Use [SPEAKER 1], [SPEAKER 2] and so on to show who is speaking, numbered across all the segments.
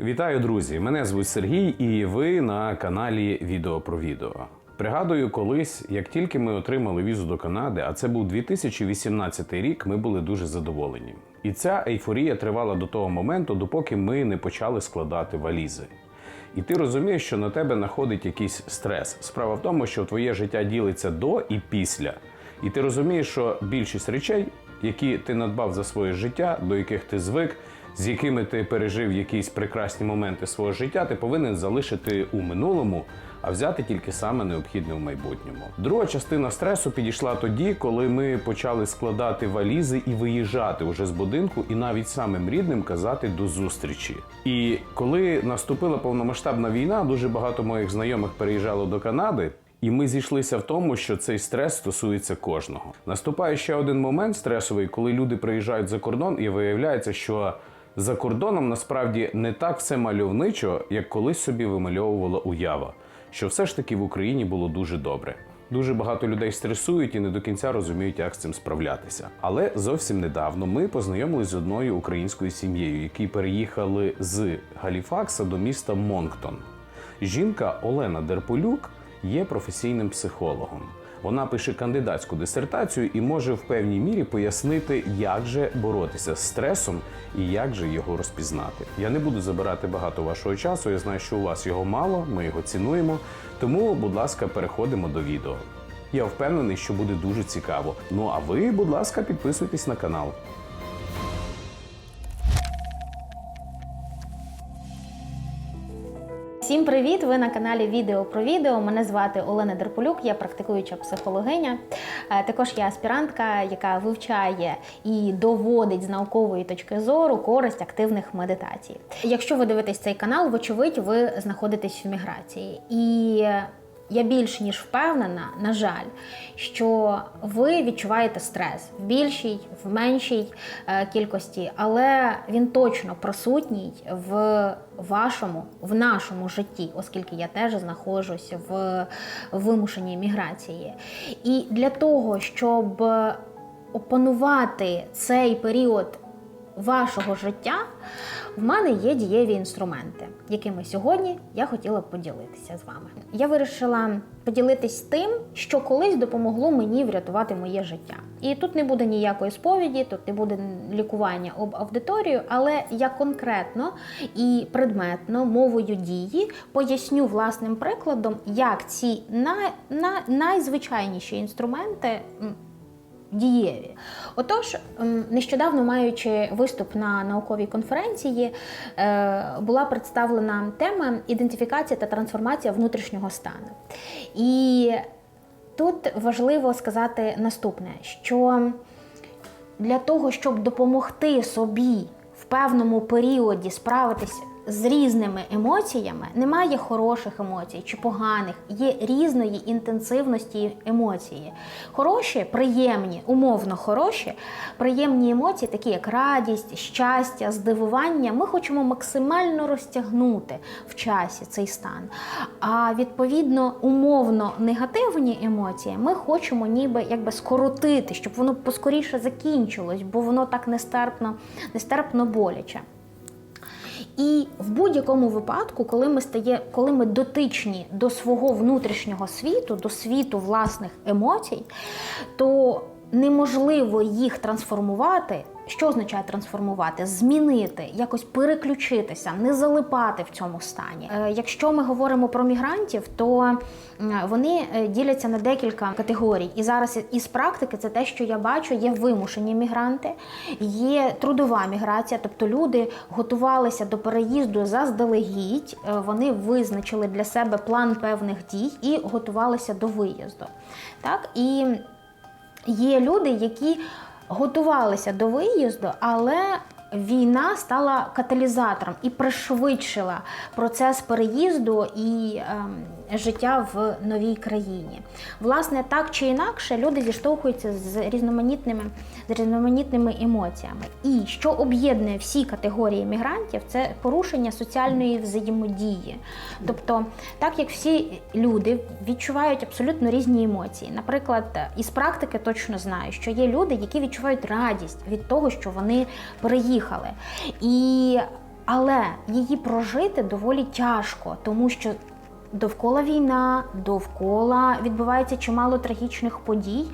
[SPEAKER 1] Вітаю, друзі! Мене звуть Сергій, і ви на каналі Відео про відео. Пригадую, колись, як тільки ми отримали візу до Канади, а це був 2018 рік, ми були дуже задоволені. І ця ейфорія тривала до того моменту, допоки ми не почали складати валізи. І ти розумієш, що на тебе находить якийсь стрес. Справа в тому, що твоє життя ділиться до і після. І ти розумієш, що більшість речей, які ти надбав за своє життя, до яких ти звик, з якими ти пережив якісь прекрасні моменти свого життя, ти повинен залишити у минулому, а взяти тільки саме необхідне в майбутньому. Друга частина стресу підійшла тоді, коли ми почали складати валізи і виїжджати уже з будинку, і навіть самим рідним казати до зустрічі. І коли наступила повномасштабна війна, дуже багато моїх знайомих переїжджало до Канади. І ми зійшлися в тому, що цей стрес стосується кожного. Наступає ще один момент стресовий, коли люди приїжджають за кордон, і виявляється, що за кордоном насправді не так все мальовничо, як колись собі вимальовувала уява, що все ж таки в Україні було дуже добре. Дуже багато людей стресують і не до кінця розуміють, як з цим справлятися. Але зовсім недавно ми познайомилися з одною українською сім'єю, які переїхали з Галіфакса до міста Монктон. Жінка Олена Дерполюк є професійним психологом. Вона пише кандидатську дисертацію і може в певній мірі пояснити, як же боротися з стресом і як же його розпізнати. Я не буду забирати багато вашого часу. Я знаю, що у вас його мало, ми його цінуємо. Тому, будь ласка, переходимо до відео. Я впевнений, що буде дуже цікаво. Ну а ви, будь ласка, підписуйтесь на канал.
[SPEAKER 2] Всім привіт! Ви на каналі Відео про відео. Мене звати Олена Дерполюк, я практикуюча психологиня. Е, Також я аспірантка, яка вивчає і доводить з наукової точки зору користь активних медитацій. Якщо ви дивитесь цей канал, вочевидь, ви знаходитесь в міграції. І я більш ніж впевнена, на жаль, що ви відчуваєте стрес в більшій, в меншій е, кількості, але він точно присутній в вашому, в нашому житті, оскільки я теж знаходжусь в вимушеній міграції. І для того, щоб опанувати цей період вашого життя, в мене є дієві інструменти, якими сьогодні я хотіла б поділитися з вами. Я вирішила поділитись тим, що колись допомогло мені врятувати моє життя. І тут не буде ніякої сповіді, тут не буде лікування об аудиторію, але я конкретно і предметно мовою дії поясню власним прикладом, як ці най, най, найзвичайніші інструменти дієві. Отож, ем, нещодавно маючи виступ на науковій конференції, е, була представлена тема ідентифікація та трансформація внутрішнього стану. І тут важливо сказати наступне: що для того, щоб допомогти собі в певному періоді справитися з різними емоціями, немає хороших емоцій чи поганих, є різної інтенсивності емоції. Хороші, приємні, умовно хороші, приємні емоції, такі як радість, щастя, здивування, ми хочемо максимально розтягнути в часі цей стан. А відповідно, умовно негативні емоції ми хочемо ніби якби скоротити, щоб воно поскоріше закінчилось, бо воно так нестерпно, нестерпно боляче. І в будь-якому випадку, коли ми стає, коли ми дотичні до свого внутрішнього світу, до світу власних емоцій, то неможливо їх трансформувати. Що означає трансформувати? Змінити, якось переключитися, не залипати в цьому стані. Е, Якщо ми говоримо про мігрантів, то вони е, діляться на декілька категорій. І зараз із практики це те, що я бачу, є вимушені мігранти, є трудова міграція, тобто люди готувалися до переїзду заздалегідь, е, вони визначили для себе план певних дій і готувалися до виїзду. Так і є люди, які готувалися до виїзду, але війна стала каталізатором і пришвидшила процес переїзду і ем, життя в новій країні. Власне, так чи інакше, люди зіштовхуються з різноманітними, з різноманітними емоціями. І що об'єднує всі категорії мігрантів, це порушення соціальної взаємодії. Тобто, так як всі люди відчувають абсолютно різні емоції. Наприклад, із практики точно знаю, що є люди, які відчувають радість від того, що вони переїхали. І Але її прожити доволі тяжко, тому що довкола війна, довкола відбувається чимало трагічних подій,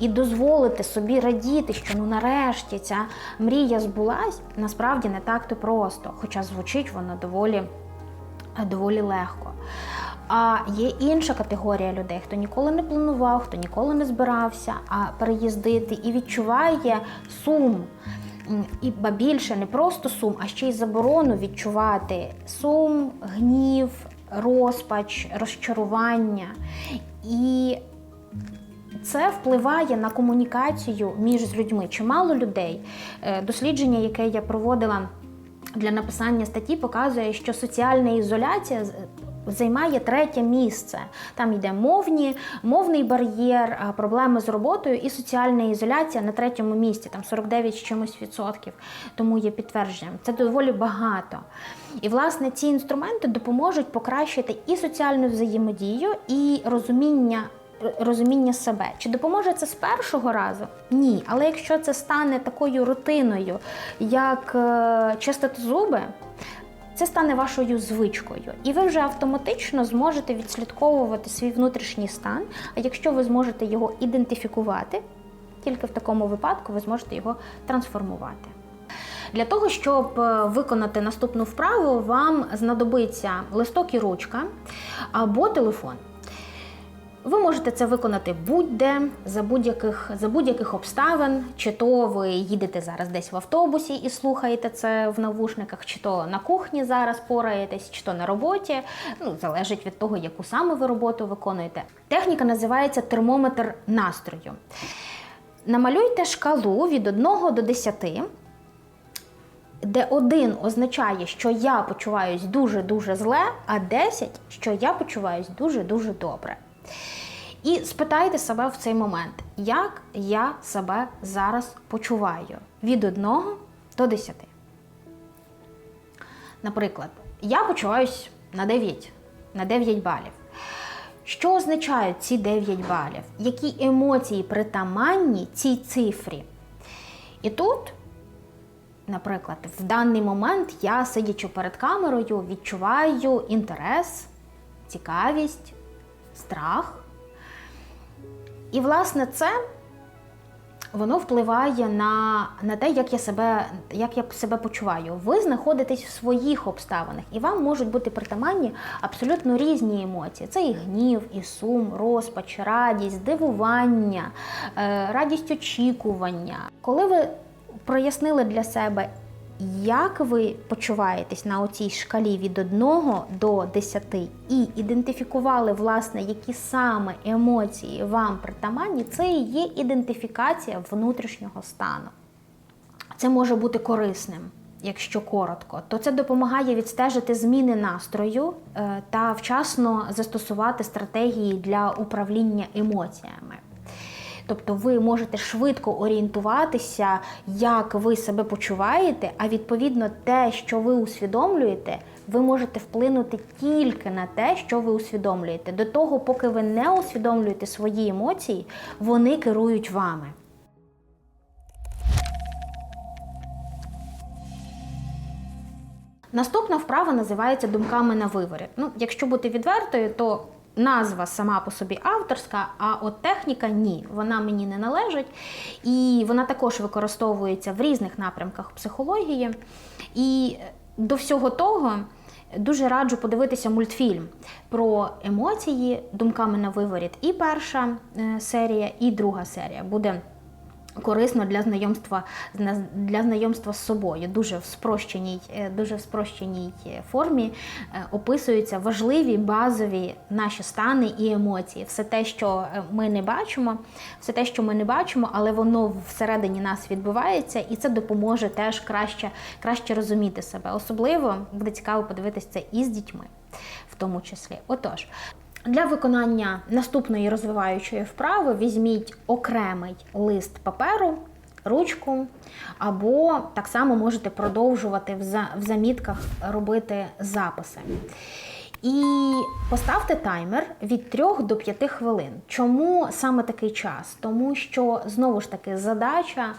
[SPEAKER 2] і дозволити собі радіти, що ну нарешті ця мрія збулась, насправді не так то просто, хоча звучить вона доволі, доволі легко. А є інша категорія людей, хто ніколи не планував, хто ніколи не збирався, а переїздити і відчуває сум. І більше не просто сум, а ще й заборону відчувати сум, гнів, розпач, розчарування. І це впливає на комунікацію між людьми. Чимало людей. е, Дослідження, яке я проводила для написання статті, показує, що соціальна ізоляція займає третє місце. Там йде мовні, мовний бар'єр, проблеми з роботою і соціальна ізоляція на третьому місці, там 49 з чимось відсотків. Тому є підтвердженням. Це доволі багато. І власне ці інструменти допоможуть покращити і соціальну взаємодію, і розуміння розуміння себе. Чи допоможе це з першого разу? Ні. Але якщо це стане такою рутиною, як е, чистити зуби, це стане вашою звичкою, і ви вже автоматично зможете відслідковувати свій внутрішній стан. А якщо ви зможете його ідентифікувати, тільки в такому випадку ви зможете його трансформувати. Для того, щоб е, виконати наступну вправу, вам знадобиться листок і ручка або телефон. Ви можете це виконати будь-де за будь-яких за будь-яких обставин, чи то ви їдете зараз десь в автобусі і слухаєте це в навушниках, чи то на кухні зараз пораєтесь, чи то на роботі. Ну залежить від того, яку саме ви роботу виконуєте. Техніка називається термометр настрою. Намалюйте шкалу від 1 до 10, де 1 означає, що я почуваюсь дуже-дуже зле, а 10, що я почуваюсь дуже-дуже добре. І спитайте себе в цей момент, як я себе зараз почуваю від 1 до 10. Наприклад, я почуваюсь на 9, на 9 балів. Що означають ці 9 балів? Які емоції притаманні цій цифрі? І тут, наприклад, в даний момент я, сидячи перед камерою, відчуваю інтерес, цікавість, страх. І, власне, це воно впливає на, на те, як я, себе, як я себе почуваю. Ви знаходитесь в своїх обставинах, і вам можуть бути притаманні абсолютно різні емоції. Це і гнів, і сум, розпач, радість, здивування, е, радість очікування. Коли ви прояснили для себе, як ви почуваєтесь на оцій шкалі від 1 до 10 і ідентифікували, власне, які саме емоції вам притаманні, це і є ідентифікація внутрішнього стану. Це може бути корисним. Якщо коротко, то це допомагає відстежити зміни настрою е, та вчасно застосувати стратегії для управління емоціями. Тобто ви можете швидко орієнтуватися, як ви себе почуваєте, а відповідно те, що ви усвідомлюєте, ви можете вплинути тільки на те, що ви усвідомлюєте. До того, поки ви не усвідомлюєте свої емоції, вони керують вами. Наступна вправа називається думками на виворі. Ну, якщо бути відвертою, то назва сама по собі авторська, а от техніка ні, вона мені не належить. І вона також використовується в різних напрямках психології. І до всього того. Дуже раджу подивитися мультфільм про емоції думками на виворіт. І перша е, серія, і друга серія буде корисно для знайомства для знайомства з собою. Дуже в спрощеній, е, дуже в спрощеній формі е, описуються важливі базові наші стани і емоції. Все те, що е, ми не бачимо, все те, що ми не бачимо, але воно всередині нас відбувається, і це допоможе теж краще, краще розуміти себе. Особливо буде цікаво подивитися це і з дітьми, в тому числі. Отож. Для виконання наступної розвиваючої вправи візьміть окремий лист паперу, ручку, або так само можете продовжувати в замітках робити записи. І поставте таймер від 3 до 5 хвилин. Чому саме такий час? Тому що знову ж таки задача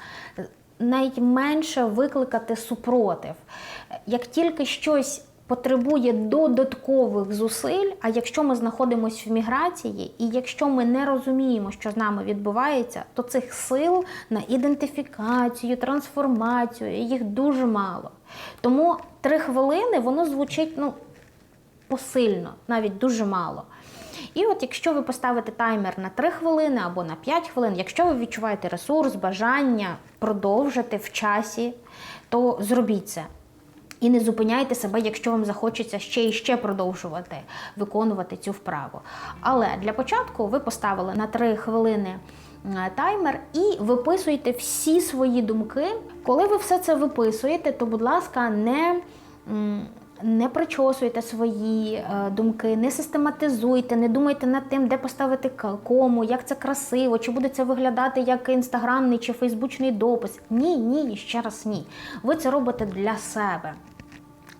[SPEAKER 2] найменше викликати супротив. Як тільки щось потребує додаткових зусиль, а якщо ми знаходимося в міграції, і якщо ми не розуміємо, що з нами відбувається, то цих сил на ідентифікацію, трансформацію їх дуже мало. Тому три хвилини воно звучить ну, посильно, навіть дуже мало. І от якщо ви поставите таймер на 3 хвилини або на 5 хвилин, якщо ви відчуваєте ресурс, бажання продовжити в часі, то зробіть це. І не зупиняйте себе, якщо вам захочеться ще і ще продовжувати виконувати цю вправу. Але для початку ви поставили на 3 хвилини е, таймер і виписуйте всі свої думки. Коли ви все це виписуєте, то, будь ласка, не. не причосуйте свої е, думки, не систематизуйте, не думайте над тим, де поставити кому, як це красиво, чи буде це виглядати як інстаграмний чи фейсбучний допис. Ні, ні, ще раз ні. Ви це робите для себе.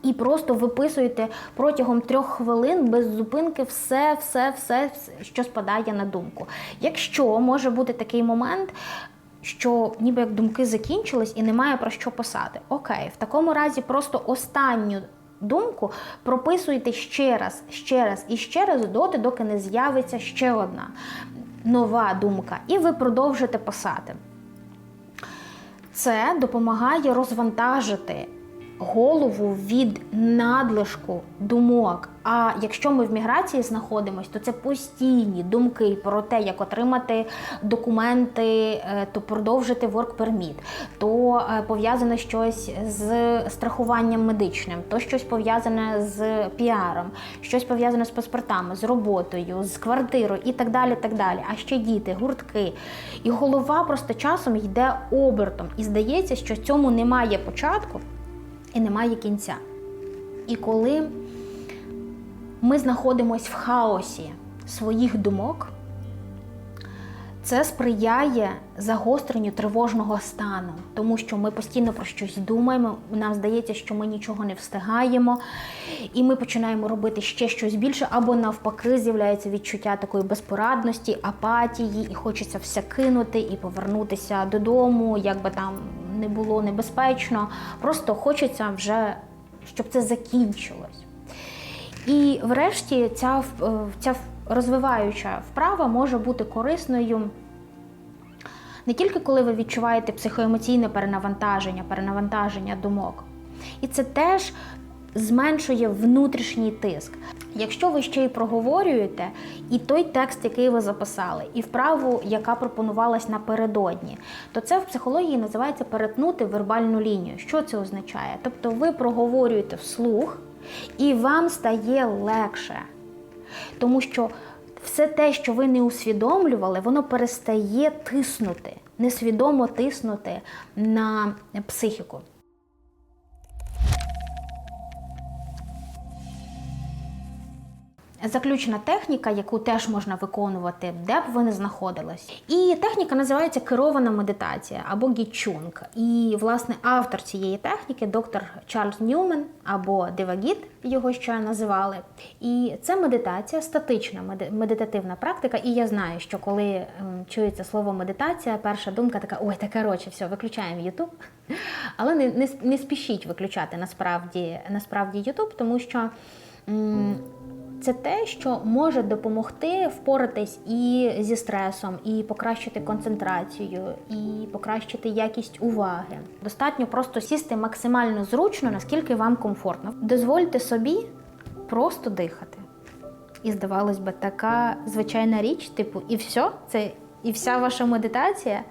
[SPEAKER 2] І просто виписуєте протягом трьох хвилин без зупинки все, все, все, що спадає на думку. Якщо може бути такий момент, що ніби як думки закінчились і немає про що писати. Окей, в такому разі просто останню думку прописуйте ще раз, ще раз і ще раз доти, доки не з'явиться ще одна нова думка, і ви продовжите писати. Це допомагає розвантажити голову від надлишку думок. А якщо ми в міграції знаходимося, то це постійні думки про те, як отримати документи, е, то продовжити work permit, то е, пов'язане щось з страхуванням медичним, то щось пов'язане з піаром, щось пов'язане з паспортами, з роботою, з квартирою і так далі. так далі. А ще діти, гуртки. І голова просто часом йде обертом. І здається, що цьому немає початку і немає кінця. І коли ми знаходимося в хаосі своїх думок, це сприяє загостренню тривожного стану, тому що ми постійно про щось думаємо. Нам здається, що ми нічого не встигаємо, і ми починаємо робити ще щось більше, або навпаки, з'являється відчуття такої безпорадності, апатії, і хочеться все кинути і повернутися додому, як би там не було небезпечно. Просто хочеться вже, щоб це закінчилось. І врешті ця, е, ця розвиваюча вправа може бути корисною не тільки коли ви відчуваєте психоемоційне перенавантаження, перенавантаження думок. І це теж зменшує внутрішній тиск. Якщо ви ще й проговорюєте і той текст, який ви записали, і вправу, яка пропонувалась напередодні, то це в психології називається перетнути вербальну лінію. Що це означає? Тобто ви проговорюєте вслух, і вам стає легше. Тому що все те, що ви не усвідомлювали, воно перестає тиснути, несвідомо тиснути на психіку. Заключна техніка, яку теж можна виконувати, де б ви не знаходились. І техніка називається керована медитація або гічунг. І, власне, автор цієї техніки, доктор Чарльз Ньюмен або Девагіт, його ще називали. І це медитація, статична меди- медитативна практика. І я знаю, що коли ем, чується слово медитація, перша думка така: ой, та коротше, все, виключаємо Ютуб. Але не, не, не спішіть виключати насправді, насправді Ютуб, тому що. Це те, що може допомогти впоратись і зі стресом, і покращити концентрацію, і покращити якість уваги. Достатньо просто сісти максимально зручно, наскільки вам комфортно. Дозвольте собі просто дихати. І здавалось би, така звичайна річ, типу, і все, це і вся ваша медитація.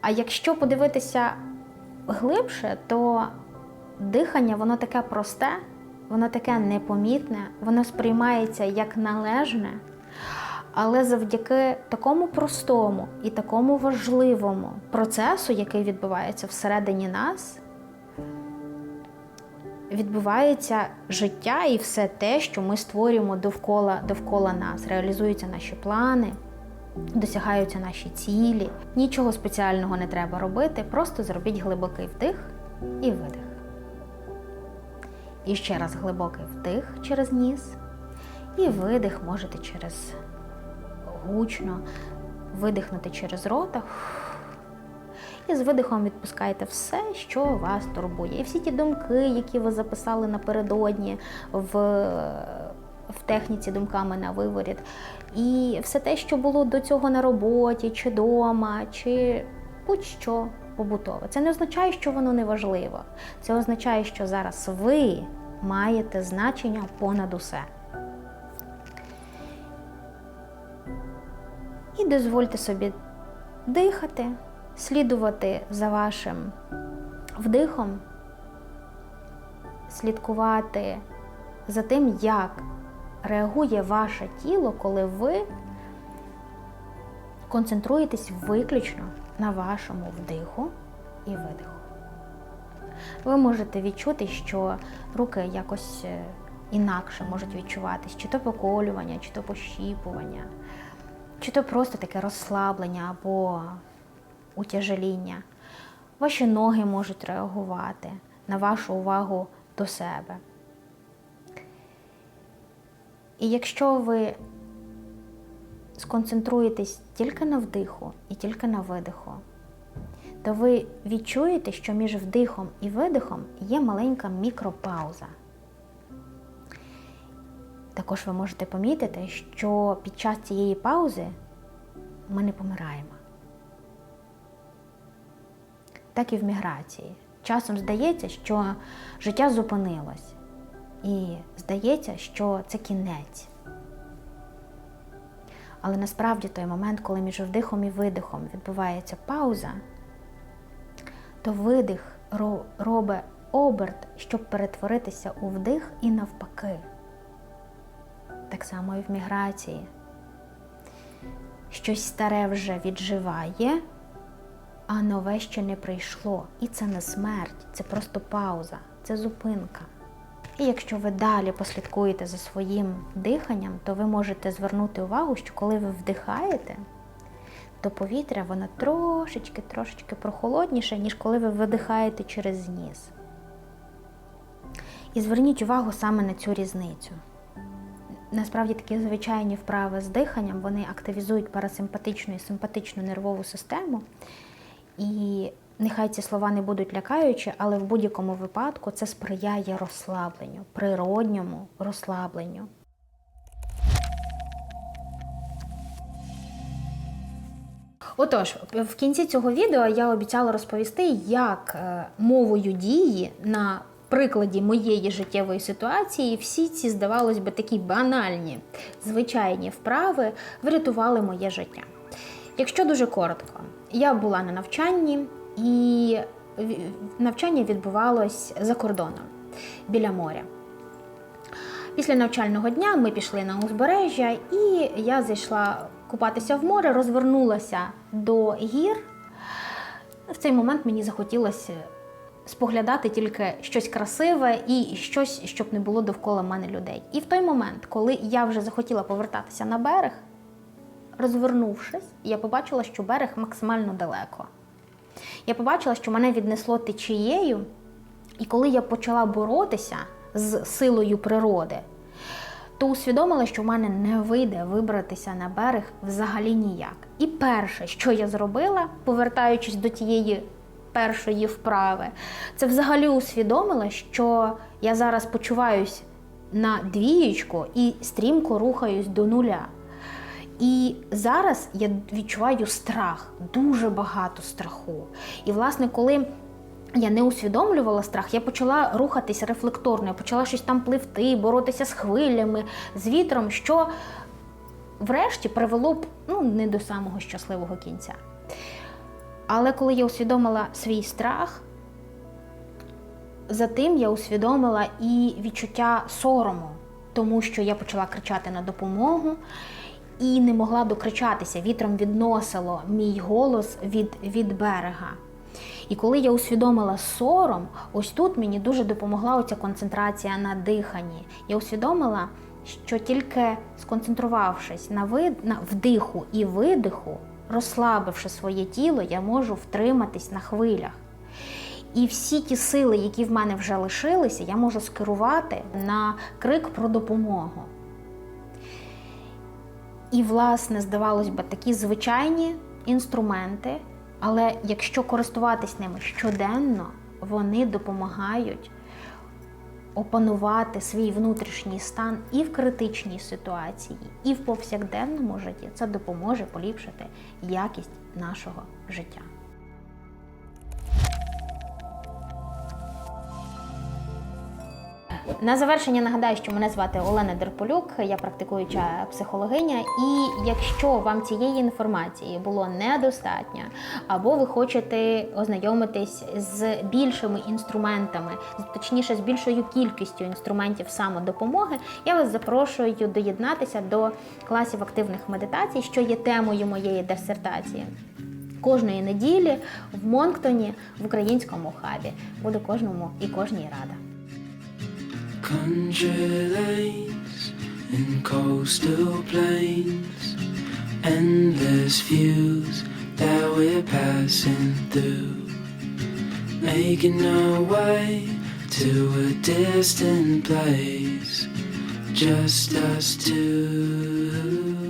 [SPEAKER 2] А якщо подивитися глибше, то дихання воно таке просте, воно таке непомітне, воно сприймається як належне. Але завдяки такому простому і такому важливому процесу, який відбувається всередині нас, відбувається життя і все те, що ми створюємо довкола, довкола нас. Реалізуються наші плани, досягаються наші цілі. Нічого спеціального не треба робити, просто зробіть глибокий вдих і видих. І ще раз глибокий вдих через ніс, і видих можете через гучно видихнути через рота. І з видихом відпускайте все, що вас турбує. І всі ті думки, які ви записали напередодні в, в техніці думками на виворіт. І все те, що було до цього на роботі, чи вдома, чи будь-що побутове. Це не означає, що воно не важливо. Це означає, що зараз ви маєте значення понад усе. І дозвольте собі дихати, слідувати за вашим вдихом, слідкувати за тим, як реагує ваше тіло, коли ви концентруєтесь виключно на вашому вдиху і видиху. Ви можете відчути, що руки якось е, інакше можуть відчуватись, чи то поколювання, чи то пощіпування, чи то просто таке розслаблення або утяжеління. Ваші ноги можуть реагувати на вашу увагу до себе. І якщо ви сконцентруєтесь тільки на вдиху і тільки на видиху, то ви відчуєте, що між вдихом і видихом є маленька мікропауза. Також ви можете помітити, що під час цієї паузи ми не помираємо. Так і в міграції. Часом здається, що життя зупинилось. І здається, що це кінець. Але насправді той момент, коли між вдихом і видихом відбувається пауза, то видих ро- робить оберт, щоб перетворитися у вдих і навпаки. Так само і в міграції. Щось старе вже відживає, а нове ще не прийшло. І це не смерть, це просто пауза, це зупинка. І якщо ви далі послідкуєте за своїм диханням, то ви можете звернути увагу, що коли ви вдихаєте, то повітря воно трошечки, трошечки прохолодніше, ніж коли ви видихаєте через ніс. І зверніть увагу саме на цю різницю. Насправді такі звичайні вправи з диханням вони активізують парасимпатичну і симпатичну нервову систему. І нехай ці слова не будуть лякаючі, але в будь-якому випадку це сприяє розслабленню, природньому розслабленню. Отож, в кінці цього відео я обіцяла розповісти, як е, мовою дії на прикладі моєї життєвої ситуації всі ці, здавалось би, такі банальні, звичайні вправи врятували моє життя. Якщо дуже коротко, я була на навчанні, і навчання відбувалось за кордоном біля моря. Після навчального дня ми пішли на узбережжя, і я зайшла купатися в море, розвернулася до гір. В цей момент мені захотілося споглядати тільки щось красиве і щось, щоб не було довкола мене людей. І в той момент, коли я вже захотіла повертатися на берег, розвернувшись, я побачила, що берег максимально далеко. Я побачила, що мене віднесло течією, і коли я почала боротися з силою природи, то усвідомила, що в мене не вийде вибратися на берег взагалі ніяк. І перше, що я зробила, повертаючись до тієї першої вправи, це взагалі усвідомила, що я зараз почуваюсь на двієчку і стрімко рухаюсь до нуля. І зараз я відчуваю страх, дуже багато страху. І, власне, коли я не усвідомлювала страх, я почала рухатись рефлекторно, я почала щось там пливти, боротися з хвилями, з вітром, що врешті привело б ну, не до самого щасливого кінця. Але коли я усвідомила свій страх, затим я усвідомила і відчуття сорому, тому що я почала кричати на допомогу і не могла докричатися. Вітром відносило мій голос від, від берега. І коли я усвідомила сором, ось тут мені дуже допомогла оця концентрація на диханні. Я усвідомила, що тільки сконцентрувавшись на, вид, на вдиху і видиху, розслабивши своє тіло, я можу втриматись на хвилях. І всі ті сили, які в мене вже лишилися, я можу скерувати на крик про допомогу. І, власне, здавалось би, такі звичайні інструменти,
[SPEAKER 1] Але якщо користуватись ними щоденно, вони допомагають опанувати свій внутрішній стан і в критичній ситуації, і в повсякденному житті. Це допоможе поліпшити якість нашого життя. На завершення нагадаю, що мене звати Олена Дерполюк, я практикуюча психологиня. І якщо вам цієї інформації було недостатньо, або ви хочете ознайомитись з більшими інструментами, точніше з більшою кількістю інструментів самодопомоги, я вас запрошую доєднатися до класів активних медитацій, що є темою моєї дисертації. Кожної неділі в Монктоні в українському хабі буде кожному і кожній рада.
[SPEAKER 3] Country lanes and coastal plains, endless views that we're passing through, making our way to a distant place, just us two.